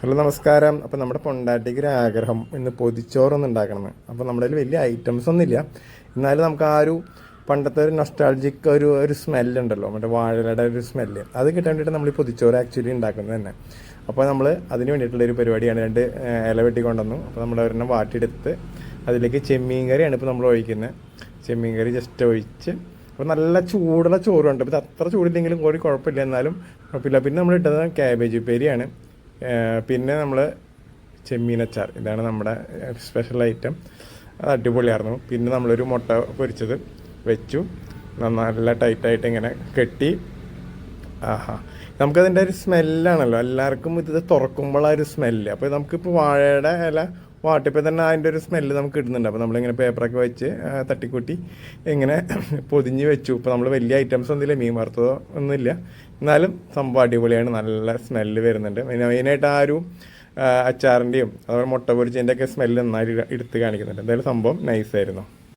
Hello നമസ്കാരം. അപ്പോൾ നമ്മുടെ പൊണ്ടാട്ടിക്ക് ഒരു ആഗ്രഹം ഇന്ന് പൊതിച്ചോറൊന്ന് ഉണ്ടാക്കണമെന്ന് അപ്പോൾ നമ്മുടെ കയ്യിൽ വലിയ ഐറ്റംസ് ഒന്നുമില്ല. എന്നാലും നമുക്ക് ആ ഒരു പണ്ടത്തെ ഒരു നൊസ്റ്റാൾജിക് ഒരു ഒരു സ്മെല്ലുണ്ടല്ലോ മറ്റേ വാഴയുടെ ഒരു സ്മെല്ല് അത് കിട്ടാൻ വേണ്ടിയിട്ട് നമ്മൾ ഈ പൊതിച്ചോറ് ആക്ച്വലി ഉണ്ടാക്കുന്നത് തന്നെ. അപ്പോൾ നമ്മൾ അതിന് വേണ്ടിയിട്ടുള്ള ഒരു പരിപാടിയാണ് രണ്ട് ഇല വെട്ടി കൊണ്ടുവന്നു. അപ്പോൾ നമ്മൾ ഒരെണ്ണം വാട്ടിയെടുത്ത് അതിലേക്ക് ചെമ്മീൻ കറിയാണ് ഇപ്പോൾ നമ്മൾ ഒഴിക്കുന്നത്. ചെമ്മീൻ കറി ജസ്റ്റ് ഒഴിച്ച്. അപ്പോൾ നല്ല ചൂടുള്ള ചോറുണ്ട്. ഇപ്പോൾ അത്ര ചൂടില്ലെങ്കിലും കോഴി കുഴപ്പമില്ല. എന്നാലും കുഴപ്പമില്ല. പിന്നെ നമ്മൾ ഇട്ടത് ക്യാബേജ് ഉപ്പേരിയാണ്. പിന്നെ നമ്മൾ ചെമ്മീനച്ചാർ. ഇതാണ് നമ്മുടെ സ്പെഷ്യൽ ഐറ്റം അത് അടിപൊളിയായിരുന്നു. പിന്നെ നമ്മളൊരു മുട്ട പൊരിച്ചത് വെച്ചു. നല്ല ടൈറ്റായിട്ട് ഇങ്ങനെ കെട്ടി. ആഹാ. നമുക്കതിന്റെ ഒരു സ്മെല്ലാണല്ലോ എല്ലാവർക്കും ഇത് തുറക്കുമ്പോൾ ആ ഒരു സ്മെല്ല് അപ്പോൾ നമുക്കിപ്പോൾ വാഴയുടെ ഇല വാട്ടിപ്പോൾ തന്നെ അതിന്റെ ഒരു സ്മെല്ല് നമുക്ക് കിട്ടുന്നുണ്ട്. അപ്പോൾ നമ്മളിങ്ങനെ പേപ്പറൊക്കെ വെച്ച് തട്ടിക്കൂട്ടി ഇങ്ങനെ പൊതിഞ്ഞ് വെച്ചു. ഇപ്പോൾ നമ്മൾ വലിയ ഐറ്റംസ് ഒന്നുമില്ല മീൻ വറുത്തതോ ഒന്നുമില്ല. എന്നാലും സംഭവം അടിപൊളിയാണ് നല്ല സ്മെല്ല് വരുന്നുണ്ട്. മെയിനായിട്ട് ആ ഒരു അച്ചാറിന്റെയും അതുപോലെ മുട്ട പൊരിച്ചതിന്റെയൊക്കെ സ്മെല്ല് നന്നായിട്ട് എടുത്ത് കാണിക്കുന്നുണ്ട്. എന്തായാലും സംഭവം നൈസായിരുന്നു